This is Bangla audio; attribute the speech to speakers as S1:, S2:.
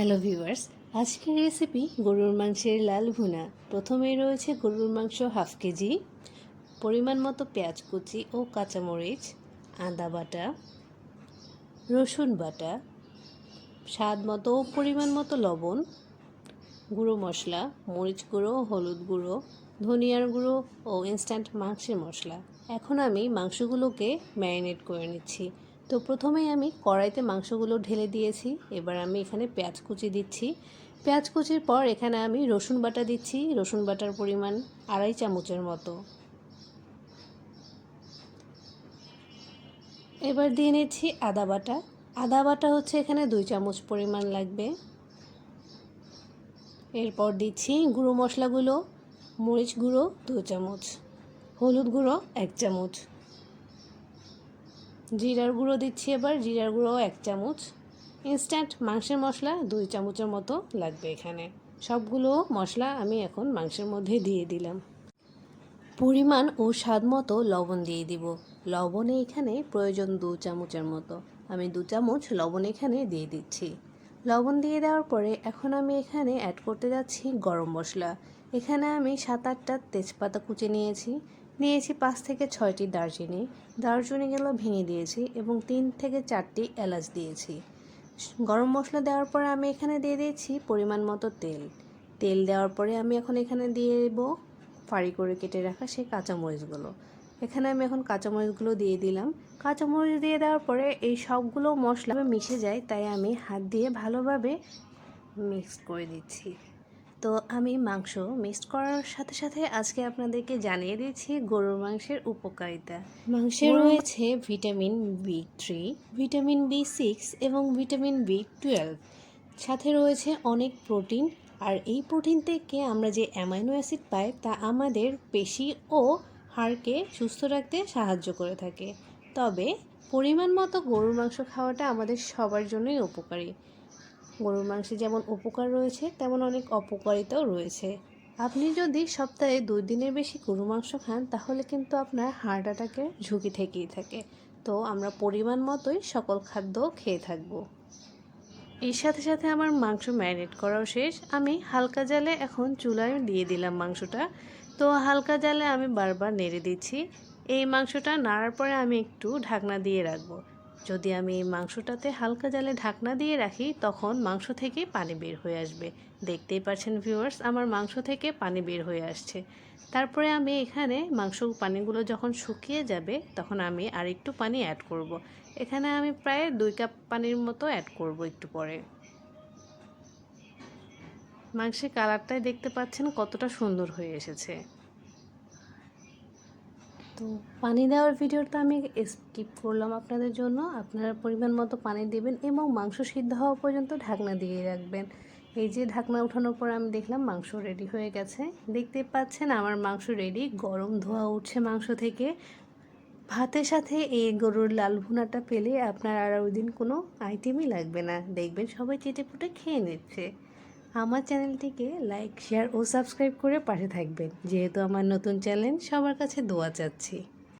S1: হ্যালো ভিউয়ার্স আজকের রেসিপি গরুর মাংসের লাল ভুনা। প্রথমেই রয়েছে গরুর মাংস হাফ কেজি, পরিমাণ মতো পেঁয়াজ কুচি ও কাঁচামরিচ, আদা বাটা, রসুন বাটা, স্বাদ মতো ও পরিমাণ মতো লবণ, গুঁড়ো মশলা, মরিচ গুঁড়ো, হলুদ গুঁড়ো, ধনিয়ার গুঁড়ো ও ইনস্ট্যান্ট মাংসের মশলা। এখন আমি মাংসগুলোকে ম্যারিনেট করে নিচ্ছি। তো প্রথমেই আমি কড়াইতে মাংসগুলো ঢেলে দিয়েছি। এবার আমি এখানে পেঁয়াজ কুচি দিচ্ছি। পেঁয়াজ কুচির পর এখানে আমি রসুন বাটা দিচ্ছি। রসুন বাটার পরিমাণ আড়াই চামচের মতো। এবার দিয়ে নিচ্ছি আদা বাটা। আদা বাটা হচ্ছে এখানে দুই চামচ পরিমাণ লাগবে। এরপর দিচ্ছি গুঁড়ো মশলাগুলো, মরিচ গুঁড়ো দু চামচ, হলুদ গুঁড়ো এক চামচ। জিরার গুঁড়ো দিচ্ছি এবার, জিরার গুঁড়ো এক চামচ। ইনস্ট্যান্ট মাংসের মশলা দুই চামচের মতো লাগবে এখানে। সবগুলো মশলা আমি এখন মাংসের মধ্যে দিয়ে দিলাম। পরিমাণ ও স্বাদ মতো লবণ দিয়ে দিব। লবণে এখানে প্রয়োজন দু চামচের মতো। আমি দু চামচ লবণ এখানে দিয়ে দিচ্ছি। লবণ দিয়ে দেওয়ার পরে এখন আমি এখানে অ্যাড করতে যাচ্ছি গরম মশলা। এখানে আমি সাত আটটা তেজপাতা কুচে নিয়েছি। নিয়েছি পাঁচ থেকে ছয়টি দারচিনি। দারচিনিগুলো ভেঙে দিয়েছি এবং তিন থেকে চারটি এলাচ দিয়েছি। গরম মশলা দেওয়ার পরে আমি এখানে দিয়ে দিয়েছি পরিমাণ মতো তেল। তেল দেওয়ার পরে আমি এখন এখানে দিয়ে দেবো ফাড়ি করে কেটে রাখা সেই কাঁচামরিচগুলো। এখানে আমি এখন কাঁচামরিচগুলো দিয়ে দিলাম। কাঁচামরিচ দিয়ে দেওয়ার পরে এই সবগুলো মশলা মিশে যায়, তাই আমি হাত দিয়ে ভালোভাবে মিক্স করে দিচ্ছি। তো আমি মাংস মিক্সড করার সাথে সাথে আজকে আপনাদেরকে জানিয়ে দিচ্ছি গরুর মাংসের উপকারিতা। মাংসে রয়েছে vitamin B three vitamin B six এবং ভিটামিন বি টুয়েলভ। সাথে রয়েছে অনেক প্রোটিন আর এই প্রোটিন থেকে আমরা যে অ্যামাইনো অ্যাসিড পাই তা আমাদের পেশি ও হাড়কে সুস্থ রাখতে সাহায্য করে থাকে। তবে পরিমাণ মতো গরুর মাংস খাওয়াটা আমাদের সবার জন্যই উপকারী। গরুর মাংসে যেমন উপকার রয়েছে, তেমন অনেক অপকারিতাও রয়েছে। আপনি যদি সপ্তাহে দুই দিনের বেশি গরু মাংস খান, তাহলে কিন্তু আপনার হার্ট অ্যাটাকের ঝুঁকি থেকেই থাকে। তো আমরা পরিমাণ মতোই সকল খাদ্য খেয়ে থাকব। এর সাথে সাথে আমার মাংস ম্যারিনেট করাও শেষ। আমি হালকা জালে এখন চুলায় দিয়ে দিলাম মাংসটা। তো হালকা জালে আমি বারবার নেড়ে দিচ্ছি। এই মাংসটা নাড়ার পরে আমি একটু ঢাকনা দিয়ে রাখব। যদি আমি মাংসটাতে হালকা জালে ঢাকনা দিয়ে রাখি, তখন মাংস থেকে পানি বের হয়ে আসবে। দেখতেই পাচ্ছেন ভিউয়ার্স আমার মাংস থেকে পানি বের হয়ে আসছে। তারপরে আমি এখানে মাংস পানিগুলো যখন শুকিয়ে যাবে, তখন আমি আর একটু পানি অ্যাড করব। এখানে আমি প্রায় দুই কাপ পানির মতো অ্যাড করব একটু পরে। মাংসের কালারটাই দেখতে পাচ্ছেন কতটা সুন্দর হয়ে এসেছে। তো পানি দেওয়ার ভিডিওটা আমি স্কিপ করলাম আপনাদের জন্য। আপনারা পরিমাণ মতো পানি দেবেন এবং মাংস সিদ্ধ হওয়া পর্যন্ত ঢাকনা দিয়ে রাখবেন। এই যে ঢাকনা উঠানোর পর আমি দেখলাম মাংস রেডি হয়ে গেছে। দেখতে পাচ্ছেন আমার মাংস রেডি গরম ধোয়া উঠছে মাংস থেকে। ভাতের সাথে এই গরুর লাল ভুনাটা পেলে আপনার আর ওই দিন কোনো আইটেমই লাগবে না। দেখবেন সবাই চেটে পুটে খেয়ে নিচ্ছে। আমার চ্যানেলটিকে লাইক শেয়ার ও সাবস্ক্রাইব করে পাশে থাকবেন। যেহেতু আমার নতুন চ্যানেল সবার কাছে দোয়া চাচ্ছি।